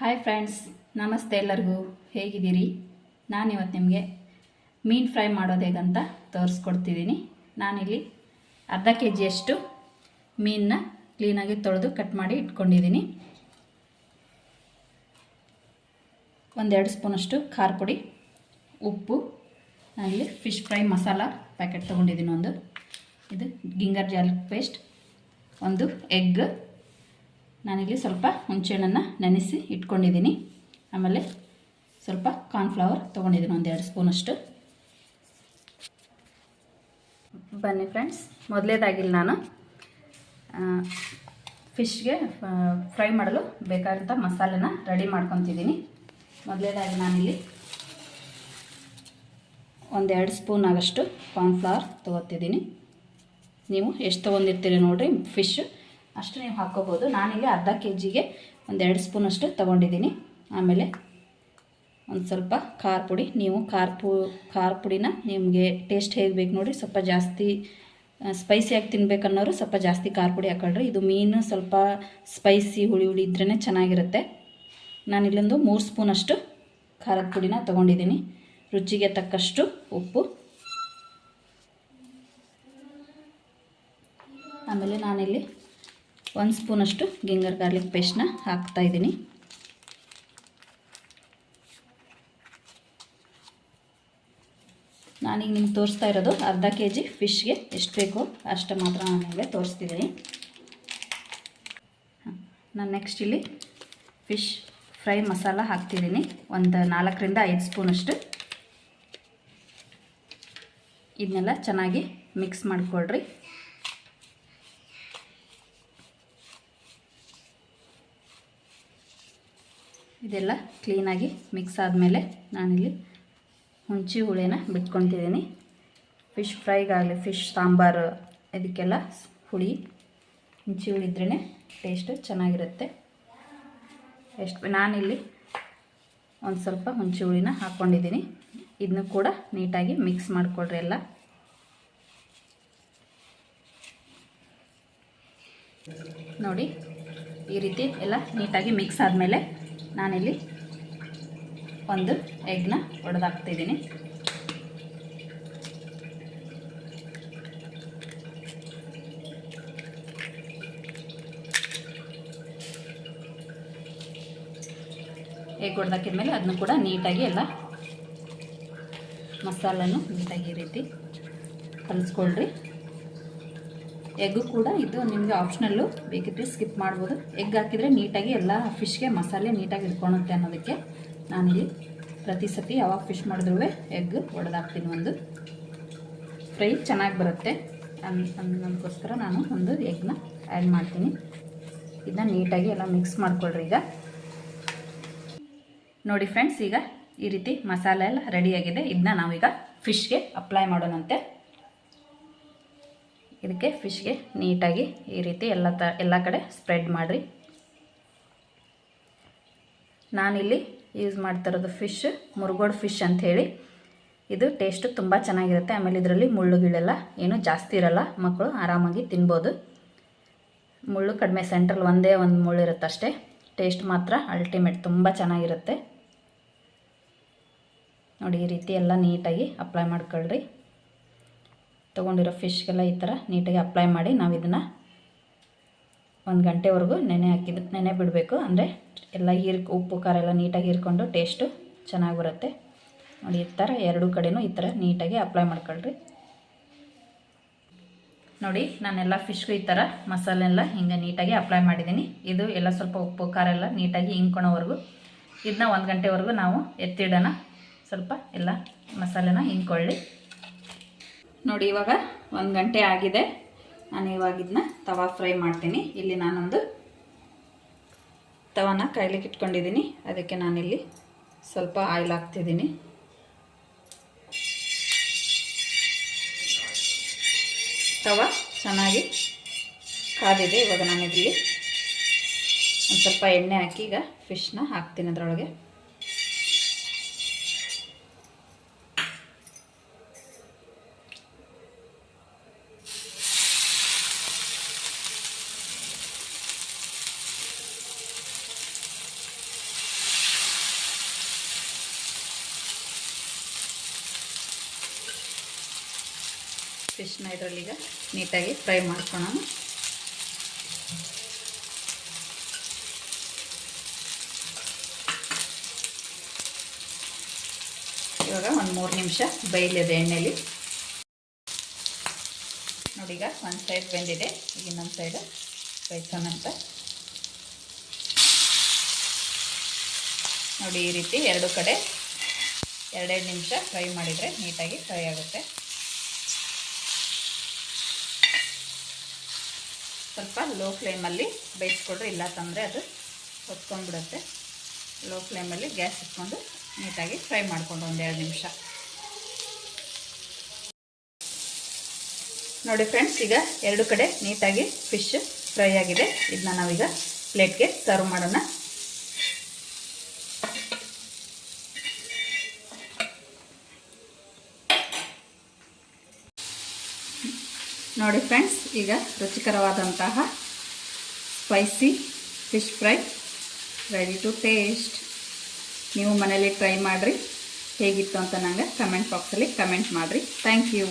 Hi friends ನಮಸ್ತೆ ಎಲ್ಲರಿಗೂ. ಹೇಗಿದ್ದೀರಿ? ನಾನಿವತ್ತು ನಿಮಗೆ ಮೀನು ಫ್ರೈ ಮಾಡೋದು ಹೇಗಂತ ತೋರಿಸ್ಕೊಡ್ತಿದ್ದೀನಿ. ನಾನಿಲ್ಲಿ ಅರ್ಧ ಕೆ ಜಿಯಷ್ಟು ಮೀನನ್ನ ಕ್ಲೀನಾಗಿ ತೊಳೆದು ಕಟ್ ಮಾಡಿ ಇಟ್ಕೊಂಡಿದ್ದೀನಿ. ಒಂದೆರಡು ಸ್ಪೂನಷ್ಟು ಖಾರ ಪುಡಿ, ಉಪ್ಪು, ನಾನಿಲ್ಲಿ ಫಿಶ್ ಫ್ರೈ ಮಸಾಲ ಪ್ಯಾಕೆಟ್ ತೊಗೊಂಡಿದ್ದೀನಿ ಒಂದು. ಇದು ಗಿಂಗರ್ ಜಾಲಿಕ್ ಪೇಸ್ಟ್ ಒಂದು ಎಗ್ ನಾನಿಲ್ಲಿ ಸ್ವಲ್ಪ ಹುಣಸೆಹಣ್ಣನ್ನು ನೆನೆಸಿ ಇಟ್ಕೊಂಡಿದ್ದೀನಿ. ಆಮೇಲೆ ಸ್ವಲ್ಪ ಕಾರ್ನ್ಫ್ಲವರ್ ತೊಗೊಂಡಿದ್ದೀನಿ, ಒಂದೆರಡು ಸ್ಪೂನಷ್ಟು ಬನ್ನಿ ಫ್ರೆಂಡ್ಸ್ ಮೊದಲೇದಾಗಿಲ್ಲ ನಾನು. ಫಿಶ್ಗೆ ಫ್ರೈ ಮಾಡಲು ಬೇಕಾದಂಥ ಮಸಾಲೆನ ರೆಡಿ ಮಾಡ್ಕೊತಿದ್ದೀನಿ. ಮೊದಲೇದಾಗಿ ನಾನಿಲ್ಲಿ ಒಂದೆರಡು ಸ್ಪೂನ್ ಆಗಷ್ಟು ಕಾರ್ನ್ಫ್ಲವರ್ ತೊಗೋತಿದ್ದೀನಿ. ನೀವು ಎಷ್ಟು ತೊಗೊಂಡಿರ್ತೀರಿ ನೋಡಿರಿ ಫಿಶ್ ಅಷ್ಟು ನೀವು ಹಾಕ್ಕೋಬೋದು ನಾನಿಲ್ಲಿ ಅರ್ಧ ಕೆ ಜಿಗೆ ಒಂದೆರಡು ಸ್ಪೂನಷ್ಟು ತೊಗೊಂಡಿದ್ದೀನಿ. ಆಮೇಲೆ ಒಂದು ಸ್ವಲ್ಪ ಖಾರ ಪುಡಿ. ನೀವು ಖಾರ ಪು, ಖಾರ ಪುಡಿನ ನಿಮಗೆ ಟೇಸ್ಟ್ ಹೇಗೆ ಬೇಕು ನೋಡಿ ಸ್ವಲ್ಪ ಜಾಸ್ತಿ ಸ್ಪೈಸಿಯಾಗಿ ತಿನ್ಬೇಕನ್ನೋರು ಸ್ವಲ್ಪ ಜಾಸ್ತಿ ಖಾರ ಪುಡಿ ಹಾಕೊಳ್ರಿ. ಇದು ಮೀನು ಸ್ವಲ್ಪ ಸ್ಪೈಸಿ ಹುಳಿ ಹುಳಿ ಇದ್ರೇ ಚೆನ್ನಾಗಿರುತ್ತೆ. ನಾನು ಇಲ್ಲೊಂದು ಮೂರು ಸ್ಪೂನಷ್ಟು ಖಾರದ ಪುಡಿನ ತೊಗೊಂಡಿದ್ದೀನಿ. ರುಚಿಗೆ ತಕ್ಕಷ್ಟು ಉಪ್ಪು. ಆಮೇಲೆ ನಾನಿಲ್ಲಿ ಒಂದು ಸ್ಪೂನಷ್ಟು ಗಿಂಗರ್ ಗಾರ್ಲಿಕ್ ಪೇಸ್ಟ್ನ ಹಾಕ್ತಾ ಇದ್ದೀನಿ. ನಾನೀಗ ನಿಮ್ಗೆ ತೋರಿಸ್ತಾ ಇರೋದು ಅರ್ಧ ಕೆ ಜಿ ಫಿಶ್ಗೆ ಎಷ್ಟು ಬೇಕೋ ಅಷ್ಟು ಮಾತ್ರ ನಾನು ನಿಮಗೆ ತೋರಿಸ್ತಿದ್ದೀನಿ. ನಾನು ನೆಕ್ಸ್ಟ್ ಇಲ್ಲಿ ಫಿಶ್ ಫ್ರೈ ಮಸಾಲ ಹಾಕ್ತಿದ್ದೀನಿ. ಒಂದು ನಾಲ್ಕರಿಂದ ಐದು ಸ್ಪೂನಷ್ಟು. ಇದನ್ನೆಲ್ಲ ಚೆನ್ನಾಗಿ ಮಿಕ್ಸ್ ಮಾಡಿಕೊಳ್ರಿ. ಇದೆಲ್ಲ ಕ್ಲೀನಾಗಿ ಮಿಕ್ಸ್ ಆದಮೇಲೆ ನಾನಿಲ್ಲಿ ಹುಂಚಿ ಹುಳಿನ ಬಿಟ್ಕೊತಿದ್ದೀನಿ ಫಿಶ್ ಫ್ರೈಗಾಗಲಿ ಫಿಶ್ ಸಾಂಬಾರು, ಇದಕ್ಕೆಲ್ಲ ಹುಳಿ ಹುಂಚಿ ಹುಳಿ ಇದ್ರೇ ಟೇಸ್ಟು ಚೆನ್ನಾಗಿರುತ್ತೆ. ಎಷ್ಟು ನಾನಿಲ್ಲಿ ಒಂದು ಸ್ವಲ್ಪ ಹುಂಚಿ ಹುಳಿನ ಹಾಕ್ಕೊಂಡಿದ್ದೀನಿ ಇದನ್ನು ಕೂಡ ನೀಟಾಗಿ ಮಿಕ್ಸ್ ಮಾಡಿಕೊಡ್ರಿ ಎಲ್ಲ. ನೋಡಿ, ಈ ರೀತಿ ಎಲ್ಲ ನೀಟಾಗಿ ಮಿಕ್ಸ್ ಆದಮೇಲೆ ನಾನಿಲ್ಲಿ ಒಂದು ಎಗ್ನ ಒಡೆದಾಕ್ತಿದ್ದೀನಿ. ಎಗ್ ಹೊಡೆದಾಕಿದ್ಮೇಲೆ ಅದನ್ನು ಕೂಡ ನೀಟಾಗಿ ಎಲ್ಲ ಮಸಾಲನ್ನು ನೀಟಾಗಿ ಈ ರೀತಿ ಕಲಿಸ್ಕೊಳ್ರಿ. ಎಗ್ಗು ಕೂಡ ಇದು ನಿಮಗೆ ಆಪ್ಷನಲ್ಲು ಬೇಕಿದ್ರೆ ಸ್ಕಿಪ್ ಮಾಡ್ಬೋದು. ಎಗ್ ಹಾಕಿದರೆ ನೀಟಾಗಿ ಎಲ್ಲ ಫಿಶ್ಗೆ ಮಸಾಲೆ ನೀಟಾಗಿ ಇಟ್ಕೊಳುತ್ತೆ ಅನ್ನೋದಕ್ಕೆ ನಾನಿಲ್ಲಿ ಪ್ರತಿ ಸತಿ ಯಾವಾಗ ಫಿಶ್ ಮಾಡಿದ್ರೂ ಎಗ್ ಒಡೆದಾಕ್ತೀನಿ ಒಂದು. ಫ್ರೈ ಚೆನ್ನಾಗಿ ಬರುತ್ತೆ. ಅನ್ ಅನ್ನೋದಕ್ಕೋಸ್ಕರ ನಾನು ಒಂದು ಎಗ್ನ ಆ್ಯಡ್ ಮಾಡ್ತೀನಿ. ಇದನ್ನ ನೀಟಾಗಿ ಎಲ್ಲ ಮಿಕ್ಸ್ ಮಾಡಿಕೊಳ್ರಿ ಈಗ. ನೋಡಿ ಫ್ರೆಂಡ್ಸ್ ಈಗ ಈ ರೀತಿ ಮಸಾಲೆ ಎಲ್ಲ ರೆಡಿಯಾಗಿದೆ ಇದನ್ನ ನಾವೀಗ ಫಿಶ್ಗೆ ಅಪ್ಲೈ ಮಾಡೋಣಂತೆ. ಇದಕ್ಕೆ ಫಿಶ್ಗೆ ನೀಟಾಗಿ ಈ ರೀತಿ ಎಲ್ಲ ತ ಎಲ್ಲ ಕಡೆ ಸ್ಪ್ರೆಡ್ ಮಾಡಿರಿ. ನಾನಿಲ್ಲಿ ಯೂಸ್ ಮಾಡ್ತಿರೋದು ಫಿಶ್, ಮುರುಗೋಡು ಫಿಶ್ ಅಂಥೇಳಿ. ಇದು ಟೇಸ್ಟು ತುಂಬ ಚೆನ್ನಾಗಿರುತ್ತೆ. ಆಮೇಲೆ ಇದರಲ್ಲಿ ಮುಳ್ಳುಗಳೆಲ್ಲ ಏನು ಜಾಸ್ತಿ ಇರಲ್ಲ. ಮಕ್ಕಳು ಆರಾಮಾಗಿ ತಿನ್ಬೋದು. ಮುಳ್ಳು ಕಡಿಮೆ ಸೆಂಟ್ರಲ್ ಒಂದೇ ಒಂದು ಮುಳ್ಳು ಇರುತ್ತೆ ಅಷ್ಟೇ. ಟೇಸ್ಟ್ ಮಾತ್ರ ಅಲ್ಟಿಮೇಟ್ ತುಂಬ ಚೆನ್ನಾಗಿರುತ್ತೆ. ನೋಡಿ ಈ ರೀತಿ ಎಲ್ಲ ನೀಟಾಗಿ ಅಪ್ಲೈ ಮಾಡ್ಕೊಳ್ರಿ. ತೊಗೊಂಡಿರೋ ಫಿಶ್ಗೆಲ್ಲ ಈ ಥರ ನೀಟಾಗಿ ಅಪ್ಲೈ ಮಾಡಿ ನಾವು ಇದನ್ನು ಒಂದು ಗಂಟೆವರೆಗೂ ನೆನೆ ಹಾಕಿದ್ದು ನೆನೆ ಬಿಡಬೇಕು. ಅಂದರೆ ಎಲ್ಲ ಹೀರ್ ಉಪ್ಪು, ಖಾರ ಎಲ್ಲ ನೀಟಾಗಿ ಹೀರ್ಕೊಂಡು ಟೇಸ್ಟು ಚೆನ್ನಾಗಿ ಬರುತ್ತೆ. ನೋಡಿ, ಈ ಥರ ಎರಡೂ ಕಡೆಯೂ ಈ ಥರ ನೀಟಾಗಿ ಅಪ್ಲೈ ಮಾಡ್ಕೊಳ್ರಿ. ನೋಡಿ, ನಾನೆಲ್ಲ ಫಿಶ್ಗೂ ಈ ಥರ ಮಸಾಲೆ ಎಲ್ಲ ಹಿಂಗೆ ನೀಟಾಗಿ ಅಪ್ಲೈ ಮಾಡಿದ್ದೀನಿ. ಇದು ಎಲ್ಲ ಸ್ವಲ್ಪ ಉಪ್ಪು, ಖಾರ ಎಲ್ಲ ನೀಟಾಗಿ ಹಿಂಕೊಳೋವರೆಗೂ ಇದನ್ನ ಒಂದು ಗಂಟೆವರೆಗೂ ನಾವು ಎತ್ತಿಡೋಣ. ಸ್ವಲ್ಪ ಎಲ್ಲ ಮಸಾಲೆನ ಹಿಂಕೊಳ್ಳಿ ನೋಡಿ, ಇವಾಗ ಒಂದು ಗಂಟೆ ಆಗಿದೆ. ನಾನು ಇವಾಗ ಇದನ್ನ ತವಾ ಫ್ರೈ ಮಾಡ್ತೀನಿ. ಇಲ್ಲಿ ನಾನೊಂದು ತವಾನ ಕೈಲಿಕ್ಕೆ ಇಟ್ಕೊಂಡಿದ್ದೀನಿ ಅದಕ್ಕೆ ನಾನಿಲ್ಲಿ ಸ್ವಲ್ಪ ಆಯಿಲ್ ಹಾಕ್ತಿದ್ದೀನಿ ತವ ಚೆನ್ನಾಗಿ ಕಾದಿದೆ. ಇವಾಗ ನಾನಿದ್ದೀನಿ ಒಂದು ಸ್ವಲ್ಪ ಎಣ್ಣೆ ಹಾಕಿ ಈಗ ಫಿಶ್ನ ಹಾಕ್ತೀನಿ ಅದರೊಳಗೆ. ಫಿಶ್ನ ಈಗ ನೀಟಾಗಿ ಫ್ರೈ ಮಾಡ್ಕೊಳ್ಳೋಣ ಇವಾಗ ಒಂದು ಮೂರು ನಿಮಿಷ ಬೈಲಿದೆ ಎಣ್ಣೆಲಿ. ನೋಡಿ ಈಗ ಒಂದು ಸೈಡ್ ಬೆಂದಿದೆ, ಈಗ ಇನ್ನೊಂದು ಸೈಡ್ ಬೇಯಿಸೋಣಂತ ನೋಡಿ ಈ ರೀತಿ ಎರಡು ಕಡೆ ಎರಡೆರಡು ನಿಮಿಷ ಫ್ರೈ ಮಾಡಿದರೆ ನೀಟಾಗಿ ಫ್ರೈ ಆಗುತ್ತೆ. ಸ್ವಲ್ಪ ಲೋ ಫ್ಲೇಮಲ್ಲಿ ಬೇಯಿಸ್ಕೊಡ್ರಿ, ಇಲ್ಲ ತಂದರೆ ಅದು ಹೊತ್ಕೊಂಡ್ಬಿಡುತ್ತೆ. ಲೋ ಫ್ಲೇಮಲ್ಲಿ ಗ್ಯಾಸ್ ಇಟ್ಕೊಂಡು ನೀಟಾಗಿ ಫ್ರೈ ಮಾಡಿಕೊಂಡು ಒಂದೆರಡು ನಿಮಿಷ. ನೋಡಿ ಫ್ರೆಂಡ್ಸ್ ಈಗ ಎರಡು ಕಡೆ ನೀಟಾಗಿ ಫಿಶ್ ಫ್ರೈ ಆಗಿದೆ. ಇದನ್ನ ನಾವೀಗ ಪ್ಲೇಟ್ಗೆ ಸರ್ವ್ ಮಾಡೋಣ. ನೋಡಿ ಫ್ರೆಂಡ್ಸ್, ಈಗ ರುಚಿಕರವಾದಂತಹ spicy fish fry ready to taste ನೀವು ಮನೇಲಿ ಟ್ರೈ ಮಾಡಿರಿ, ಹೇಗಿತ್ತು ಅಂತ ನನಗೆ ಕಮೆಂಟ್ ಬಾಕ್ಸಲ್ಲಿ ಕಮೆಂಟ್ ಮಾಡಿರಿ. Thank you